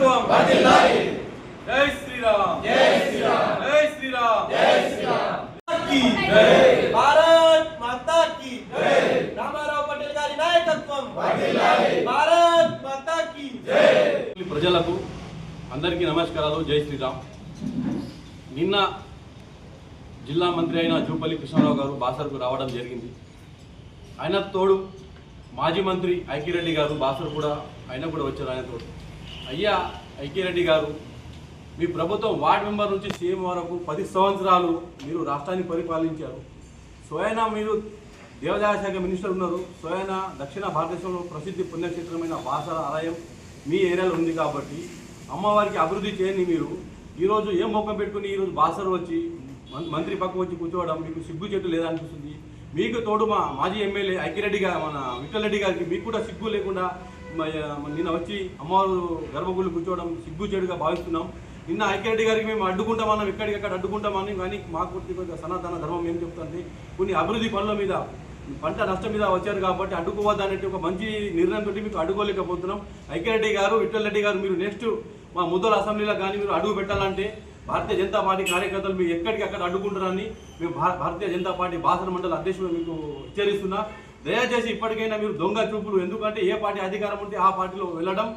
నాయకత్వం జై శ్రీరామ్. జై శ్రీరామ్. జై శ్రీరామ్. జై శ్రీరామ్. భారత్ మాతా కి రామారావు పటేల్ గారి నాయకత్వం. భారత్ మాతా కి ప్రజలకు అందరికీ నమస్కారాలు. జై శ్రీరామ్. నిన్న జిల్లా మంత్రి అయిన జూపల్లి కృష్ణారావు గారు బాసర్కు రావడం జరిగింది. ఆయన తోడు మాజీ మంత్రి ఐకిరెడ్డి గారు బాసర్ కూడా ఆయన కూడా వచ్చారు ఆయన తోడు. అయ్యా ఐక్యరెడ్డి గారు మీ ప్రభుత్వం వార్డు మెంబర్ నుంచి సీఎం వరకు పది సంవత్సరాలు మీరు రాష్ట్రాన్ని పరిపాలించారు. స్వయన మీరు దేవాదాయ శాఖ మినిస్టర్ ఉన్నారు. స్వయన దక్షిణ భారతదేశంలో ప్రసిద్ధి పుణ్యక్షేత్రమైన బాసర ఆలయం మీ ఏరియాలో ఉంది కాబట్టి అమ్మవారికి అభివృద్ధి చేయని మీరు. ఈరోజు ఏం మొక్కం పెట్టుకుని ఈరోజు బాసర్ వచ్చి మం- మంత్రి పక్క వచ్చి కూర్చోవడం మీకు సిగ్గు చెట్టు లేదనిపిస్తుంది మీకు తోడు మా మాజీ ఎమ్మెల్యే ఐకిరెడ్డి గారు మన విఠలరెడ్డి గారికి మీకు కూడా సిగ్గు లేకుండా నిన్న వచ్చి అమ్మవారు గర్భగుళ్ళు కూర్చోవడం సిగ్గుచేడుగా భావిస్తున్నాం. నిన్న ఐక్యరెడ్డి గారికి మేము అడ్డుకుంటామన్నాం ఎక్కడికక్కడ అడ్డుకుంటామని కానీ మాకు కొద్దిగా సనాతన ధర్మం ఏం చెప్తుంది? కొన్ని అభివృద్ధి పనుల మీద పంట నష్టం మీద వచ్చారు కాబట్టి అడ్డుకోవద్దు అనేటి ఒక మంచి నిర్ణయంతో మీకు అడ్డుకోలేకపోతున్నాం. ఐక్యరెడ్డి గారు విఠలరెడ్డి గారు మీరు నెక్స్ట్ మా ముద్దల అసెంబ్లీలో కానీ మీరు అడుగు పెట్టాలంటే భారతీయ జనతా పార్టీ కార్యకర్తలు మీరు ఎక్కడికి అక్కడ అడ్డుకుంటారని మేము భారతీయ జనతా పార్టీ బాసర మండల అధ్యక్షుడు మీకు హెచ్చరిస్తున్నా. దయచేసి ఇప్పటికైనా మీరు దొంగ చూపులు. ఎందుకంటే ఏ పార్టీ అధికారం ఉంటే ఆ పార్టీలో వెళ్ళడం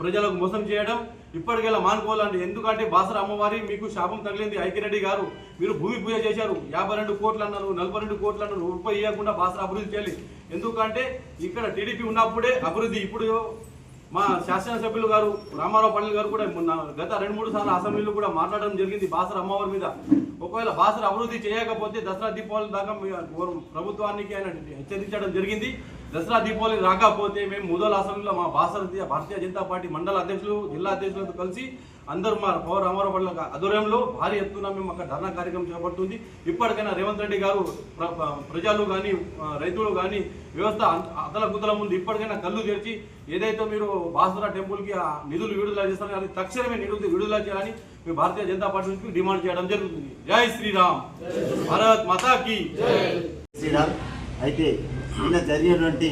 ప్రజలకు మోసం చేయడం ఇప్పటికెలా మానుకోవాలండి ఎందుకంటే బాసర అమ్మవారి మీకు శాపం తగిలింది ఐకిరెడ్డి గారు. మీరు భూమి పూజ చేశారు. యాభై రెండు కోట్లు అన్నారు నలభై రెండు కోట్లు అన్నారు రూపాయి ఇవ్వకుండా బాసర అభివృద్ధి చేయాలి. ఎందుకంటే ఇక్కడ టీడీపీ ఉన్నప్పుడే అభివృద్ధి ఇప్పుడు మా శాసనసభ్యులు గారు రామారావు పల్లి గారు కూడా మొన్న గత రెండు మూడు సార్లు అసెంబ్లీలో కూడా మాట్లాడడం జరిగింది బాసర అమ్మవారి మీద. ఒకవేళ బాసర అభివృద్ధి చేయకపోతే దసరా దీపావళి దాకా ప్రభుత్వానికి ఆయన హెచ్చరించడం జరిగింది. దసరా దీపావళి రాకపోతే మేము ముదల అసెంబ్లీలో మా బాసర భారతీయ జనతా పార్టీ మండల అధ్యక్షులు జిల్లా అధ్యక్షులతో కలిసి అందరూ మా పవర్ రామారావు ఆధ్వర్యంలో భారీ ఎత్తున మేము అక్కడ ధర్నా కార్యక్రమం చేపడుతుంది ఇప్పటికైనా రేవంత్ రెడ్డి గారు ప్ర- ప్రజలు కానీ రైతులు కానీ వ్యవస్థ అతల గుతల ముందు ఇప్పటికైనా కళ్ళు తెరిచి ఏదైతే మీరు బాసరా టెంపుల్కి ఆ నిధులు విడుదల చేస్తారో అది తక్షణమే నిధులు విడుదల చేయాలని మేము భారతీయ జనతా పార్టీ నుంచి డిమాండ్ చేయడం జరుగుతుంది. జై శ్రీరామ్. భారత్ మాతాకి శ్రీరామ్ అయితే నిన్న జరిగినటువంటి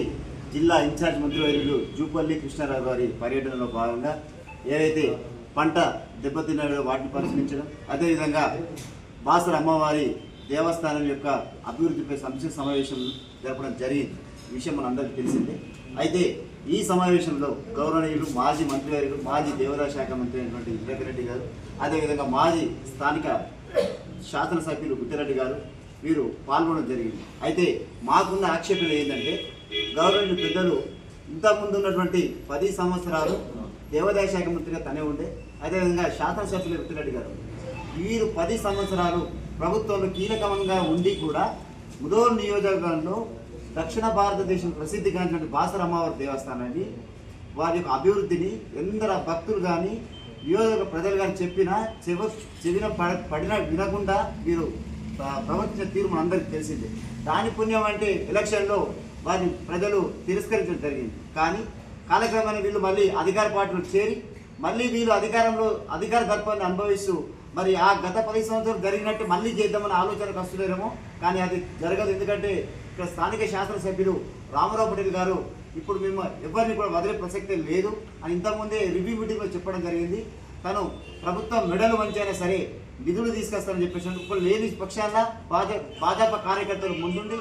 జిల్లా ఇన్ఛార్జ్ మంత్రివర్యులు జూపల్లి కృష్ణారావు గారి పర్యటనలో భాగంగా ఏదైతే పంట దెబ్బతిన్నాడో వాటిని పరిశీలించడం అదేవిధంగా బాసర అమ్మవారి దేవస్థానం యొక్క అభివృద్ధిపై సంక్షేమ సమావేశం జరపడం జరిగింది. విషయం మన అందరికీ తెలిసిందే. అయితే ఈ సమావేశంలో గౌరవనీయులు మాజీ మంత్రివర్యులు మాజీ దేవాదాయ శాఖ మంత్రి అయినటువంటి ఇంద్రకర్ రెడ్డి గారు అదేవిధంగా మాజీ స్థానిక శాసనసభ్యులు గుత్తిరెడ్డి గారు వీరు పాల్గొనడం జరిగింది. అయితే మాకున్న ఆక్షేపణ ఏంటంటే గవర్నమెంట్ పెద్దలు ఇంతకుముందు ఉన్నటువంటి పది సంవత్సరాలు దేవాదాయ శాఖ మంత్రిగా తనే ఉండే అదేవిధంగా శాసనసభ్యులు గుత్తిరెడ్డి గారు. వీరు పది సంవత్సరాలు ప్రభుత్వంలో కీలకంగా ఉండి కూడా ముదోల్ నియోజకవర్గంలో దక్షిణ భారతదేశం ప్రసిద్ధిగాంచినటువంటి బాసర అమ్మవారి దేవస్థానాన్ని వారి యొక్క అభివృద్ధిని ఎందర భక్తులు కానీ నియోజక ప్రజలు కానీ చెప్పినా చెవ చెవిన పడ పడిన వినకుండా వీరు ప్రవర్తించిన తీరు మనందరికీ తెలిసిందే. దాని పుణ్యం అంటే ఎలక్షన్లో వారిని ప్రజలు తిరస్కరించడం జరిగింది. కానీ కాలక్రమాన్ని వీళ్ళు మళ్ళీ అధికార పార్టీలో చేరి మళ్ళీ వీళ్ళు అధికారంలో అధికార దర్పాన్ని అనుభవిస్తూ మరి ఆ గత పది సంవత్సరాలు జరిగినట్టు మళ్ళీ చేద్దామని ఆలోచనకు వస్తున్నారేమో. కానీ అది జరగదు. ఎందుకంటే ఇక్కడ స్థానిక శాసనసభ్యులు రామారావు పటేల్ గారు ఇప్పుడు మేము ఎవరిని కూడా వదిలే ప్రసక్తే లేదు. అని ఇంతకుముందే రివ్యూ మీటింగ్లో చెప్పడం జరిగింది. తను ప్రభుత్వం మెడలు వంచైనా సరే నిధులు తీసుకొస్తానని చెప్పేసి ఇప్పుడు లేని పక్షాన భాజ భాజపా కార్యకర్తలు ముందుండి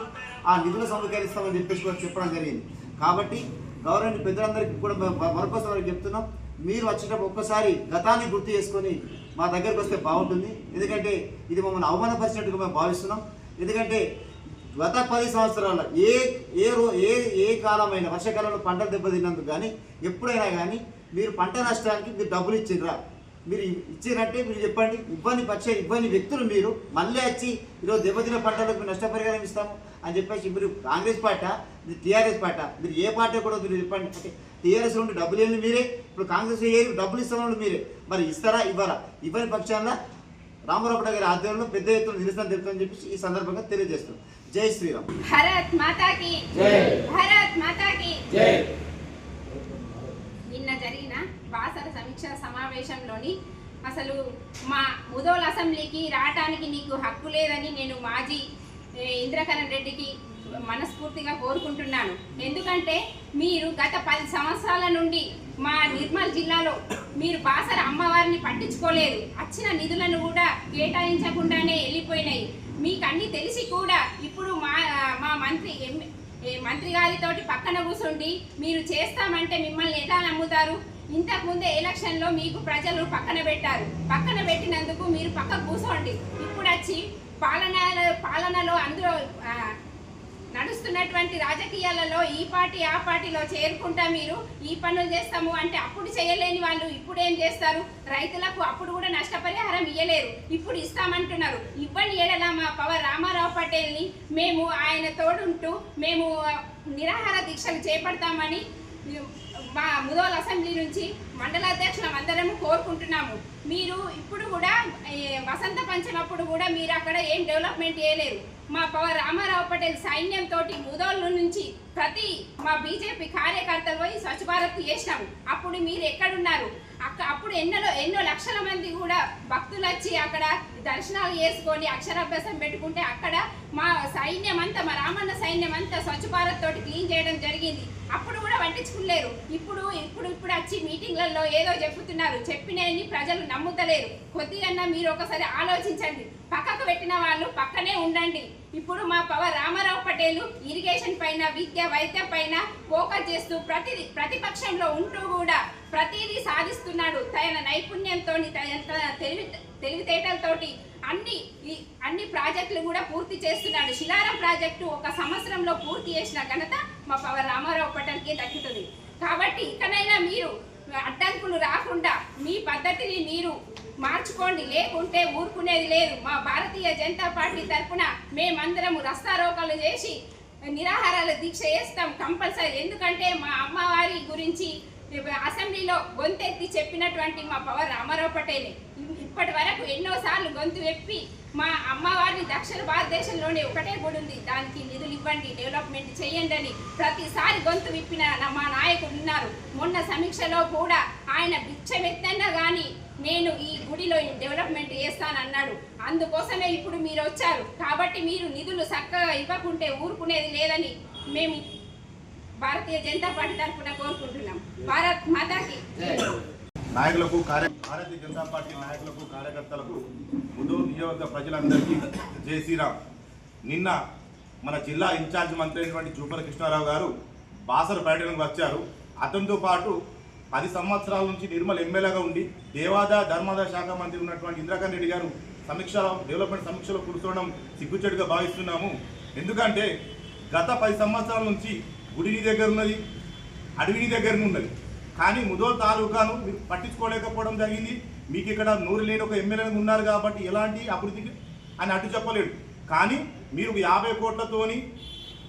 ఆ నిధులు సమీకరిస్తామని చెప్పేసి కూడా చెప్పడం జరిగింది. కాబట్టి గవర్నమెంట్ పెద్దలందరికీ కూడా మేము మరొకసారి చెప్తున్నాం. మీరు వచ్చేటప్పుడు ఒక్కసారి గతాన్ని గుర్తు చేసుకొని మా దగ్గరకు వస్తే బాగుంటుంది. ఎందుకంటే ఇది మమ్మల్ని అవమానపరిచినట్టుగా మేము భావిస్తున్నాం. ఎందుకంటే గత పది సంవత్సరాల ఏ ఏ రో ఏ ఏ కాలమైనా వర్షాకాలంలో పంటలు దెబ్బతిన్నందుకు కానీ ఎప్పుడైనా కానీ మీరు పంట నష్టానికి మీరు డబ్బులు ఇచ్చిండ్రా? మీరు ఇచ్చినట్టే మీరు చెప్పండి. ఇబ్బంది పక్షే ఇబ్బంది వ్యక్తులు మీరు మళ్ళీ వచ్చి ఈరోజు దెబ్బతిన్న పంటలకు మీరు నష్టపరిహారం ఇస్తాము అని చెప్పేసి మీరు కాంగ్రెస్ పార్టీ మీరు టీఆర్ఎస్ పార్టీ మీరు ఏ పార్టీ కూడా మీరు చెప్పండి. అంటే టీఆర్ఎస్ నుండి డబ్బులు ఏమి మీరే ఇప్పుడు కాంగ్రెస్ ఏరి డబ్బులు ఇస్తామని మీరే. మరి ఇస్తారా ఇవ్వరా? ఇవ్వని పక్షాన రామారావు గారి ఆధ్వర్యంలో పెద్ద ఎత్తున నిరసన తెలుపుతామని చెప్పేసి ఈ సందర్భంగా తెలియజేస్తున్నాం. జై శ్రీరామ్. భారత్ మాతా కి జై. భారత్ మాతా కి జై. నిన్న జరిగిన బాసర సమీక్ష సమావేశంలోని అసలు మా ముదోల్ అసెంబ్లీకి రావటానికి నీకు హక్కు లేదని నేను మాజీ ఇంద్రకరణ్ రెడ్డికి మనస్ఫూర్తిగా కోరుకుంటున్నాను. ఎందుకంటే మీరు గత పది సంవత్సరాల నుండి మా నిర్మల్ జిల్లాలో మీరు బాసర అమ్మవారిని పట్టించుకోలేదు. వచ్చిన నిధులను కూడా కేటాయించకుండానే వెళ్ళిపోయినాయి. మీకు అన్ని తెలిసి కూడా ఇప్పుడు మా మా మంత్రి మంత్రి గారితోటి పక్కన కూర్చుండి మీరు చేస్తామంటే మిమ్మల్ని ఎలా నమ్ముతారు? ఇంతకుముందే ఎలక్షన్లో మీకు ప్రజలు పక్కన పెట్టారు. పక్కన పెట్టినందుకు మీరు పక్క కూర్చోండి ఇప్పుడు వచ్చి పాలన పాలనలో అందరూ నడుస్తున్నటువంటి రాజకీయాలలో ఈ పార్టీ ఆ పార్టీలో చేరుకుంటా మీరు ఈ పనులు చేస్తాము అంటే అప్పుడు చేయలేని వాళ్ళు ఇప్పుడు ఏం చేస్తారు? రైతులకు అప్పుడు కూడా నష్టపరిహారం ఇయ్యలేరు. ఇప్పుడు ఇస్తామంటున్నారు. ఇవ్వని ఏడలా మా పవర్ రామారావు పటేల్ని. మేము ఆయన తోడుంటూ మేము నిరాహార దీక్షలు చేపడతామని మా ముదోల్ అసెంబ్లీ నుంచి మండలాధ్యక్షులం అందరం కోరుకుంటున్నాము. మీరు ఇప్పుడు కూడా వసంత పంచమప్పుడు కూడా మీరు అక్కడ ఏం డెవలప్మెంట్ చేయలేరు. మా పవర్ రామారావు పటేల్ సైన్యం తోటి నుంచి ప్రతి మా బీజేపీ కార్యకర్తలు పోయి స్వచ్ఛ భారత్ చేసినాము. అప్పుడు మీరు ఎక్కడున్నారు? అక్క అప్పుడు ఎన్నో ఎన్నో లక్షల మంది కూడా భక్తులు వచ్చి అక్కడ దర్శనాలు చేసుకొని అక్షరాభ్యాసం పెట్టుకుంటే అక్కడ మా సైన్యం అంతా మా రామన్న సైన్యం అంతా స్వచ్ఛ భారత్ తోటి క్లీన్ చేయడం జరిగింది. అప్పుడు కూడా పట్టించుకోలేరు. ఇప్పుడు ఇప్పుడు ఇప్పుడు వచ్చి మీటింగ్లలో ఏదో చెప్పుతున్నారు చెప్పినవి ప్రజలు నమ్ముతలేరు. కొద్దిగా మీరు ఒకసారి ఆలోచించండి. పక్కకు పెట్టిన వాళ్ళు పక్కనే ఉండండి. ఇప్పుడు మా పవర్ రామారావు పటేల్ ఇరిగేషన్ పైన విద్య వైద్యం పైన ఫోకస్ చేస్తూ ప్రతి ప్రతిపక్షంలో ఉంటూ కూడా ప్రతిదీ సాధిస్తున్నాడు. తన నైపుణ్యంతో తన తెలివి తెలివితేటలతోటి అన్ని అన్ని ప్రాజెక్టులు కూడా పూర్తి చేస్తున్నాడు. శిలారం ప్రాజెక్టు ఒక సంవత్సరంలో పూర్తి చేసిన ఘనత మా పవర్ రామారావు పటేల్కి దక్కుతుంది. కాబట్టి ఇకనైనా మీరు అడ్డంకులు రాకుండా మీ పద్ధతిని మీరు మార్చుకోండి. లేకుంటే ఊరుకునేది లేదు. మా భారతీయ జనతా పార్టీ తరఫున మేమందరము రస్తారోకలు చేసి నిరాహారాల దీక్ష చేస్తాం కంపల్సరీ. ఎందుకంటే మా అమ్మవారి గురించి అసెంబ్లీలో గొంతెత్తి చెప్పినటువంటి మా పవర్ రామారావు పటేలే. ఇప్పటి వరకు ఎన్నోసార్లు గొంతు వెప్పి మా అమ్మవారిని దక్షిణ భారతదేశంలోనే ఒకటే గుడి ఉంది. దానికి నిధులు ఇవ్వండి డెవలప్మెంట్ చేయండి అని ప్రతిసారి గొంతు విప్పిన మా నాయకుడు ఉన్నారు. మొన్న సమీక్షలో కూడా ఆయన బిచ్చమెత్తన్నా కానీ నేను ఈ గుడిలో డెవలప్మెంట్ చేస్తానన్నాడు. అందుకోసమే ఇప్పుడు మీరు వచ్చారు. కాబట్టి మీరు నిధులు చక్కగా ఇవ్వకుంటే ఊరుకునేది లేదని మేము భారతీయ జనతా పార్టీ తరఫున కోరుకుంటున్నాం. భారత్ మాతాకి. నాయకులకు కార్య భారతీయ జనతా పార్టీ నాయకులకు కార్యకర్తలకు ముందు నియోజక ప్రజలందరికీ జై శ్రీరామ్. నిన్న మన జిల్లా ఇన్ఛార్జ్ మంత్రి అయినటువంటి జూపల కృష్ణారావు గారు బాసర పర్యటనకు వచ్చారు. అతనితో పాటు పది సంవత్సరాల నుంచి నిర్మల్ ఎమ్మెల్యేగా ఉండి దేవాదాయ ధర్మాదాయ శాఖ మంత్రి ఉన్నటువంటి ఇంద్రాకాంత్ రెడ్డి గారు సమీక్ష డెవలప్మెంట్ సమీక్షలో కూర్చోవడం సిగ్గుచెడుగా భావిస్తున్నాము. ఎందుకంటే గత పది సంవత్సరాల నుంచి గుడిని దగ్గర ఉన్నది అడవిని దగ్గర ఉన్నది. కానీ ముదో తాలూకాను మీరు పట్టించుకోలేకపోవడం జరిగింది. మీకు ఇక్కడ నూరు లేని ఒక ఎమ్మెల్యేలు ఉన్నారు కాబట్టి ఎలాంటి అభివృద్ధికి అని అటు చెప్పలేడు. కానీ మీరు యాభై కోట్లతోని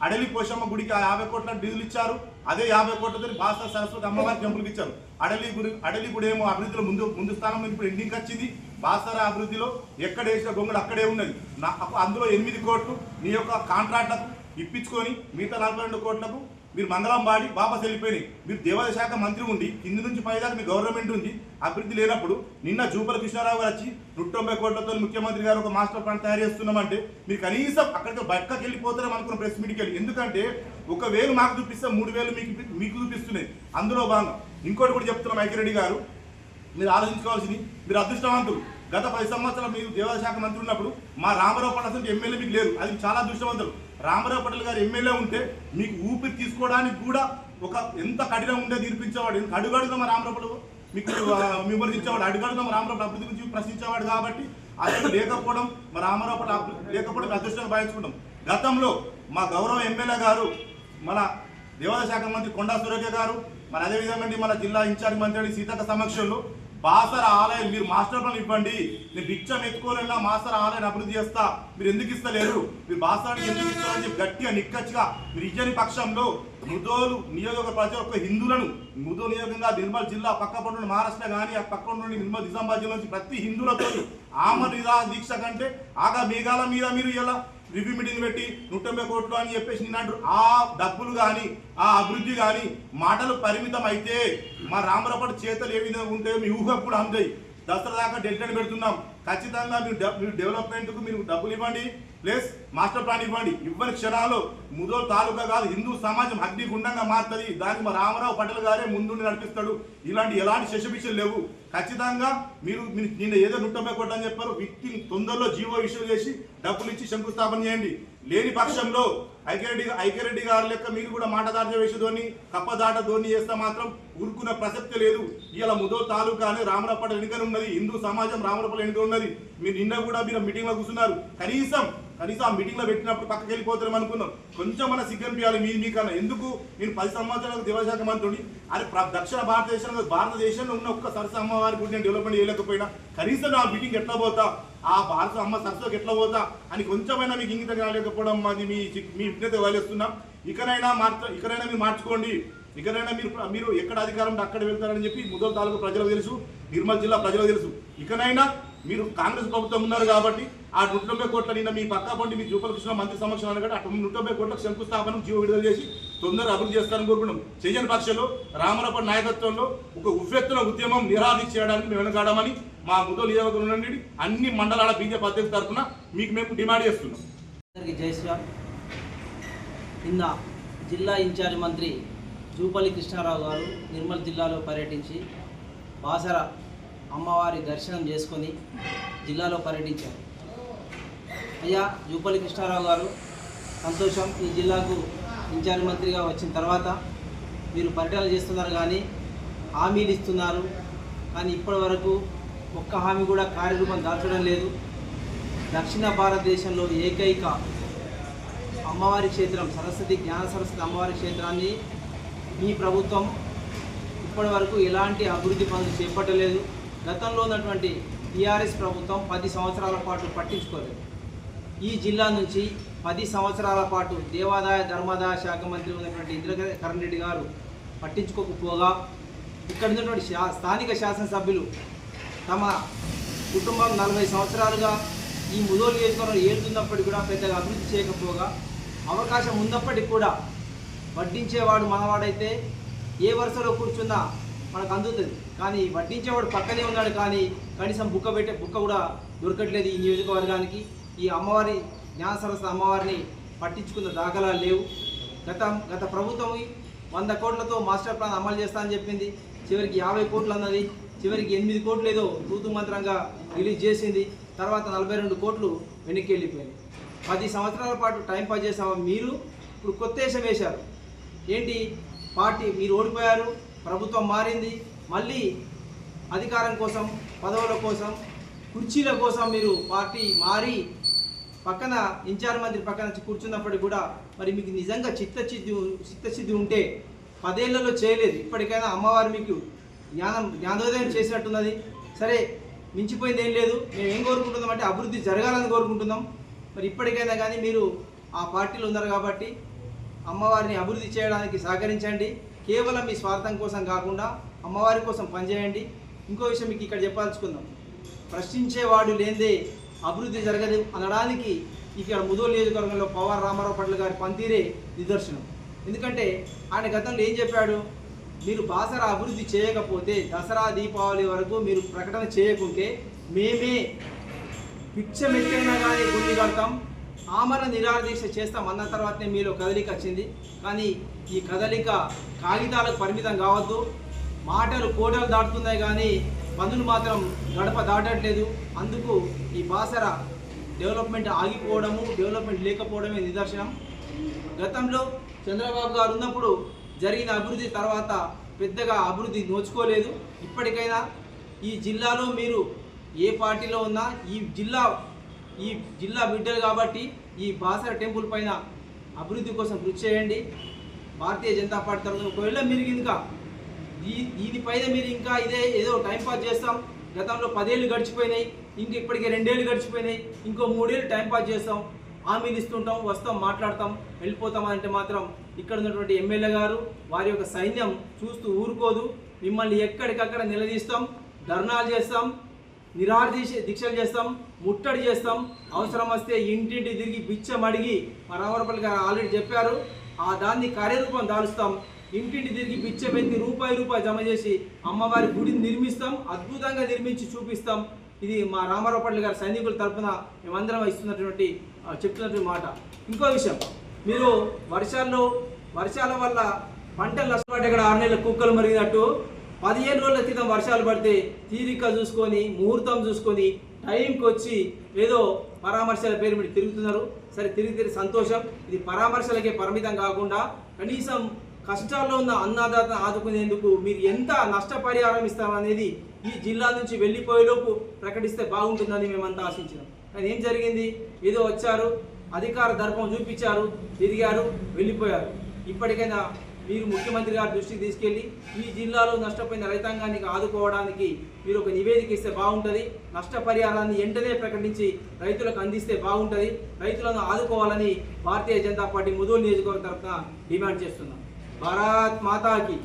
అడలి పోషమ్మ గుడికి ఆ యాభై కోట్ల డీజిల్ ఇచ్చారు. అదే యాభై కోట్లతో బాస సరస్వతి అమ్మవారి టెంపుల్కి ఇచ్చారు. అడలి గుడి అడలి గుడి ఏమో అభివృద్ధిలో ముందు ముందు స్థానం ఇప్పుడు ఎండింగ్ వచ్చింది. బాసర అభివృద్ధిలో ఎక్కడ వేసిన గొంగుడు అక్కడే ఉన్నది. నా అందులో ఎనిమిది కోట్లు నీ యొక్క కాంట్రాక్ట్లకు ఇప్పించుకొని మిగతా నలభై రెండు కోట్లకు మీరు మంగళం పాడి వాపస్ వెళ్ళిపోయినాయి. మీరు దేవాదాయ శాఖ మంత్రి ఉండి కింది నుంచి పైదాకా మీ గవర్నమెంట్ ఉంది అభివృద్ధి లేనప్పుడు నిన్న జూపల కృష్ణారావు గారు వచ్చి నూట తొంభై కోట్లతో ముఖ్యమంత్రి గారు ఒక మాస్టర్ ప్లాన్ తయారు చేస్తున్నామంటే మీరు కనీసం అక్కడికి బయటకు వెళ్ళిపోతారని అనుకున్న ప్రెస్ మీట్కి వెళ్ళి. ఎందుకంటే ఒక వేలు మాకు చూపిస్తే మూడు వేలు మీకు మీకు చూపిస్తున్నాయి. అందులో భాగంగా ఇంకోటి కూడా చెప్తున్నాం ఐకిరెడ్డి గారు. మీరు ఆలోచించుకోవాల్సింది మీరు అదృష్టవంతులు. గత పది సంవత్సరాలు మీరు దేవాదాయ శాఖ మంత్రి ఉన్నప్పుడు మా రామారావు పట్ల అసలు ఎమ్మెల్యే మీకు లేరు అది చాలా దృష్టవంతులు. రామారావు పటేల్ గారు ఎమ్మెల్యే ఉంటే మీకు ఊపిరి తీసుకోవడానికి కూడా ఒక ఎంత కఠినం ఉండే తీర్పించేవాడు ఎందుకు మా రామారావు పటేల్? మీకు మిమ్మల్ని విమర్శించేవాడు అడుగడుగున మా రామారావు అభివృద్ధి గురించి ప్రశ్నించేవాడు కాబట్టి అది లేకపోవడం మా రామారావు పటేల్ అభివృద్ధి లేకపోవడం అదృష్టంగా భావించుకుంటాం. గతంలో మా గౌరవ ఎమ్మెల్యే గారు మన దేవాదాయ శాఖ మంత్రి కొండా సురేఖ గారు మరి అదేవిధంగా మన జిల్లా ఇన్ఛార్జ్ మంత్రి సీతక్క సమక్షంలో బాసర ఆలయం మీరు మాస్టర్ ప్లాన్ ఇవ్వండి. నేను భిక్షం ఎత్తుకోలేనా మాస్టర్ ఆలయం అభివృద్ధి చేస్తా. మీరు ఎందుకు ఇస్తలేరు? మీరు బాసరానికి ఎందుకు ఇస్తారని చెప్పి గట్టిగా నిక్కచ్చిగా మీరు ఇచ్చని పక్షంలో ముదోలు నియోజక ప్రతి ఒక్క హిందువులను ముదో నియోజకంగా నిర్మల్ జిల్లా పక్క పట్టు మహారాష్ట్ర కానీ ఆ పక్క నుండి నిర్మల్ నిజామాబాద్ జిల్లా నుంచి ప్రతి హిందువులతో ఆమ నిరా దీక్ష కంటే ఆగా మేఘాల మీద మీరు ఇలా రివ్యూ మీటింగ్ పెట్టి నూట తొంభై కోట్లు అని చెప్పేసి నేను అంటారు. ఆ డబ్బులు కానీ ఆ అభివృద్ధి కానీ మాటలు పరిమితం అయితే మా రామరాపటి చేతలు ఏ విధంగా ఉంటాయో మీ ఊహ కూడా అందాయి దసరా దాకా డెడ్ పెడుతున్నాం. ఖచ్చితంగా మీరు డె- మీరు డెవలప్మెంట్కు మీరు డబ్బులు ఇవ్వండి ప్లస్ మాస్టర్ ప్లాన్ ఇవ్వండి. ఇవ్వని క్షణాలు ముదో తాలూకా కాదు హిందూ సమాజం అగ్నిగుండంగా మారుతుంది. దానికి మా రామారావు పటేల్ గారే ముందుండి నడిపిస్తాడు. ఇలాంటి ఎలాంటి శశబిషలు లేవు. ఖచ్చితంగా మీరు మీరు నిన్న ఏదో నూటంపై కొట్టని చెప్పారు. వ్యక్తిని తొందరలో జీవో ఇష్యూ చేసి డబ్బులు ఇచ్చి శంకుస్థాపన చేయండి. లేని పక్షంలో ఐక్యరెడ్డి ఐక్యరెడ్డి గారి లెక్క మీరు కూడా మాటదార్జ వేసేదోని కప్పదాట ధోని చేస్తే మాత్రం ఊరుకున్న ప్రసక్తి లేదు. ఇలా ముదో తాలూకా అని రామరపడ ఎన్నికలు ఉన్నది హిందూ సమాజం రామరపడ వెనుక ఉన్నది. మీరు నిన్న కూడా మీరు మీటింగ్లో కూర్చున్నారు. కనీసం కనీసం ఆ మీటింగ్లో పెట్టినప్పుడు పక్కకి వెళ్ళిపోతారేమో అనుకున్నాం కొంచెం మన సిగ్గనిపించాలి మీ మీకన్నా. ఎందుకు? నేను పది సంవత్సరాలకు దేవశాఖ మంత్రుడి అరే ప్ర- దక్షిణ భారతదేశంలో భారతదేశంలో ఉన్న ఒక్క సరస్సు అమ్మవారి గుడి నేను డెవలప్మెంట్ చేయలేకపోయినా. కనీసం ఆ మీటింగ్ ఎట్లా పోతా? ఆ భారత అమ్మ సరస్సుకి ఎట్లా పోతా? అని కొంచెమైనా మీకు ఇంగితం కాలేకపోవడం అది మీ మీ విజ్ఞత వదిలేస్తున్నాం. ఇకనైనా మార్చ ఇకనైనా మీరు మార్చుకోండి. ఇకనైనా మీరు మీరు ఎక్కడ అధికారం అక్కడ వెళ్తారని చెప్పి ముదల్ తాలూకు ప్రజలకు తెలుసు. నిర్మల్ జిల్లా ప్రజలకు తెలుసు. ఇకనైనా మీరు కాంగ్రెస్ ప్రభుత్వం ఉన్నారు కాబట్టి ఆ నూట తొంభై కోట్ల నిన్న మీ పక్కా పండి మీ జూపలకృష్ణ మంత్రి సమక్షంలో కాబట్టి అటు నూట తొంభై కోట్లకు శంకుస్థాపన జీవో విడుదల చేసి తొందరగా అభివృద్ధి చేస్తారని కోరుకున్నాం చేయని పక్షంలో రామరప్ప నాయకత్వంలో ఒక ఉవ్వెత్తున ఉద్యమం నిరాధి చేయడానికి మేము వెనకాడమని మా ముదో నియోజకవర్గం నుండి అన్ని మండలాల బీజేపీ అధ్యక్షుల తరఫున మీకు మేము డిమాండ్ చేస్తున్నాం. జై శ్రీరామ్. నిన్న జిల్లా ఇన్ఛార్జ్ మంత్రి జూపల్లి కృష్ణారావు గారు నిర్మల్ జిల్లాలో పర్యటించి బాసర అమ్మవారి దర్శనం చేసుకొని జిల్లాలో పర్యటించారు. అయ్యా జూపల్లి కృష్ణారావు గారు సంతోషం ఈ జిల్లాకు ఇన్ఛార్జ్ మంత్రిగా వచ్చిన తర్వాత మీరు పర్యటన చేస్తున్నారు కానీ హామీలు ఇస్తున్నారు. కానీ ఇప్పటి వరకు ఒక్క హామీ కూడా కార్యరూపం దాల్చడం లేదు. దక్షిణ భారతదేశంలో ఏకైక అమ్మవారి క్షేత్రం సరస్వతి జ్ఞాన సరస్వతి అమ్మవారి క్షేత్రాన్ని మీ ప్రభుత్వం ఇప్పటి వరకు ఎలాంటి అభివృద్ధి పనులు చేపట్టలేదు. గతంలో ఉన్నటువంటి టీఆర్ఎస్ ప్రభుత్వం పది సంవత్సరాల పాటు పట్టించుకోలేదు. ఈ జిల్లా నుంచి పది సంవత్సరాల పాటు దేవాదాయ ధర్మాదాయ శాఖ మంత్రి ఉన్నటువంటి ఇంద్రకరణ్ రెడ్డి గారు పట్టించుకోకపోగా ఇక్కడ ఉన్నటువంటి శా- స్థానిక శాసనసభ్యులు తమ కుటుంబం నలభై సంవత్సరాలుగా ఈ ముదోలు నియోజకవర్గం ఏలుతున్నప్పటికీ కూడా పెద్దగా అభివృద్ధి చేయకపోగా అవకాశం ఉన్నప్పటికీ కూడా వడ్డించేవాడు మనవాడైతే ఏ వరుసలో కూర్చున్నా మనకు అందుతుంది. కానీ వడ్డించేవాడు పక్కనే ఉన్నాడు కానీ కనీసం బుక్క పెట్టే బుక్క కూడా దొరకట్లేదు ఈ నియోజకవర్గానికి. ఈ అమ్మవారి జ్ఞాన సరస్వతి అమ్మవారిని పట్టించుకున్న దాఖలాలు లేవు. గత గత ప్రభుత్వం వంద కోట్లతో మాస్టర్ ప్లాన్ అమలు చేస్తా అని చెప్పింది. చివరికి యాభై కోట్లు అన్నది చివరికి ఎనిమిది కోట్లు ఏదో తూతు మంత్రంగా రిలీజ్ చేసింది. తర్వాత నలభై రెండు కోట్లు వెనక్కి వెళ్ళిపోయింది. పది సంవత్సరాల పాటు టైం పాస్ చేసాము మీరు? ఇప్పుడు కొత్త వేషం వేశారు. ఏంటి? పార్టీ మీరు ఓడిపోయారు ప్రభుత్వం మారింది. మళ్ళీ అధికారం కోసం పదవుల కోసం కుర్చీల కోసం మీరు పార్టీ మారి పక్కన ఇన్ఛార్జ్ మంత్రి పక్కన కూర్చున్నప్పటికీ కూడా మరి మీకు నిజంగా చిత్తశుద్ధి చిత్తశుద్ధి ఉంటే పదేళ్ళలో చేయలేదు. ఇప్పటికైనా అమ్మవారు మీకు జ్ఞానం జ్ఞానోదయం చేసినట్టున్నది. సరే మించిపోయింది ఏం లేదు. మేము ఏం కోరుకుంటున్నాం అంటే అభివృద్ధి జరగాలని కోరుకుంటున్నాం. మరి ఇప్పటికైనా కానీ మీరు ఆ పార్టీలో ఉన్నారు కాబట్టి అమ్మవారిని అభివృద్ధి చేయడానికి సహకరించండి. కేవలం మీ స్వార్థం కోసం కాకుండా అమ్మవారి కోసం పనిచేయండి. ఇంకో విషయం మీకు ఇక్కడ చెప్పాల్చుకుందాం ప్రశ్నించేవాడు లేదే అభివృద్ధి జరగదు అనడానికి ఇక్కడ ముదోలు నియోజకవర్గంలో పవార్ రామారావు పట్ల గారి పనితీరే నిదర్శనం. ఎందుకంటే ఆయన గతంలో ఏం చెప్పాడు? మీరు బాసర అభివృద్ధి చేయకపోతే దసరా దీపావళి వరకు మీరు ప్రకటన చేయకుంటే మేమే పిచ్చమెట్టైనా కానీ గుండి కడతాం. ఆమరణ నిరాదీక్ష చేస్తాం అన్న తర్వాతనే మీలో కదలిక వచ్చింది. కానీ ఈ కదలిక కాగితాలకు పరిమితం కావద్దు. మాటలు కోటలు దాటుతున్నాయి కానీ పనులు మాత్రం గడప దాటట్లేదు. అందుకు ఈ బాసర డెవలప్మెంట్ ఆగిపోవడము డెవలప్మెంట్ లేకపోవడమే నిదర్శనం. గతంలో చంద్రబాబు గారు ఉన్నప్పుడు జరిగిన అభివృద్ధి తర్వాత పెద్దగా అభివృద్ధి నోచుకోలేదు. ఇప్పటికైనా ఈ జిల్లాలో మీరు ఏ పార్టీలో ఉన్నా ఈ జిల్లా ఈ జిల్లా బిడ్డలు కాబట్టి ఈ బాసర టెంపుల్ పైన అభివృద్ధి కోసం కృషి చేయండి. భారతీయ జనతా పార్టీ తరఫున ఒకవేళ మీరు ఇంకా దీ దీనిపైన మీరు ఇంకా ఇదే ఏదో టైం పాస్ చేస్తాం. గతంలో పదేళ్ళు గడిచిపోయినాయి. ఇంక ఇప్పటికే రెండేళ్ళు గడిచిపోయినాయి. ఇంకో మూడేళ్ళు టైం పాస్ చేస్తాం. హామీలు ఇస్తుంటాం వస్తాం మాట్లాడతాం వెళ్ళిపోతాం అంటే మాత్రం ఇక్కడ ఉన్నటువంటి ఎమ్మెల్యే గారు వారి యొక్క సైన్యం చూస్తూ ఊరుకోదు. మిమ్మల్ని ఎక్కడికక్కడ నిలదీస్తాం. ధర్నాలు చేస్తాం. నిరాదీక్ష దీక్షలు చేస్తాం. ముట్టడి చేస్తాం. అవసరం వస్తే ఇంటింటి తిరిగి బిచ్చం అడిగి మా రామరపల్లి గారు ఆల్రెడీ చెప్పారు. ఆ దాన్ని కార్యరూపం దాలుస్తాం. ఇంటింటి తిరిగి పిచ్చెపెత్తి రూపాయి రూపాయి జమ చేసి అమ్మవారి గుడిని నిర్మిస్తాం అద్భుతంగా నిర్మించి చూపిస్తాం. ఇది మా రామారావు పట్ల గారి సైనికుల తరపున మేమందరం ఇస్తున్నటువంటి చెప్తున్నటువంటి మాట. ఇంకో విషయం మీరు వర్షాల్లో వర్షాల వల్ల పంటలు నష్టపడి ఇక్కడ ఆరు నెలల కుక్కలు మరిగినట్టు. పదిహేను రోజుల క్రితం వర్షాలు పడితే తీరిక చూసుకొని ముహూర్తం చూసుకొని టైంకి వచ్చి ఏదో పరామర్శల పేరు మీద తిరుగుతున్నారు. సరే తిరిగి తిరిగి సంతోషం. ఇది పరామర్శలకే పరిమితం కాకుండా కనీసం కష్టాల్లో ఉన్న అన్నదాతను ఆదుకునేందుకు మీరు ఎంత నష్టపరిహారం ఇస్తామనేది ఈ జిల్లా నుంచి వెళ్ళిపోయేలోపు ప్రకటిస్తే బాగుంటుందని మేమంతా ఆశించినాం. కానీ ఏం జరిగింది? ఏదో వచ్చారు అధికార దర్పం చూపించారు తిరిగారు వెళ్ళిపోయారు. ఇప్పటికైనా మీరు ముఖ్యమంత్రి గారి దృష్టికి తీసుకెళ్ళి ఈ జిల్లాలో నష్టపోయిన రైతాంగానికి ఆదుకోవడానికి మీరు ఒక నివేదిక ఇస్తే బాగుంటుంది. నష్టపరిహారాన్ని వెంటనే ప్రకటించి రైతులకు అందిస్తే బాగుంటుంది. రైతులను ఆదుకోవాలని భారతీయ జనతా పార్టీ ముదూరు నియోజకవర్గం తరఫున డిమాండ్ చేస్తున్నాం. భారత్ మాతాకి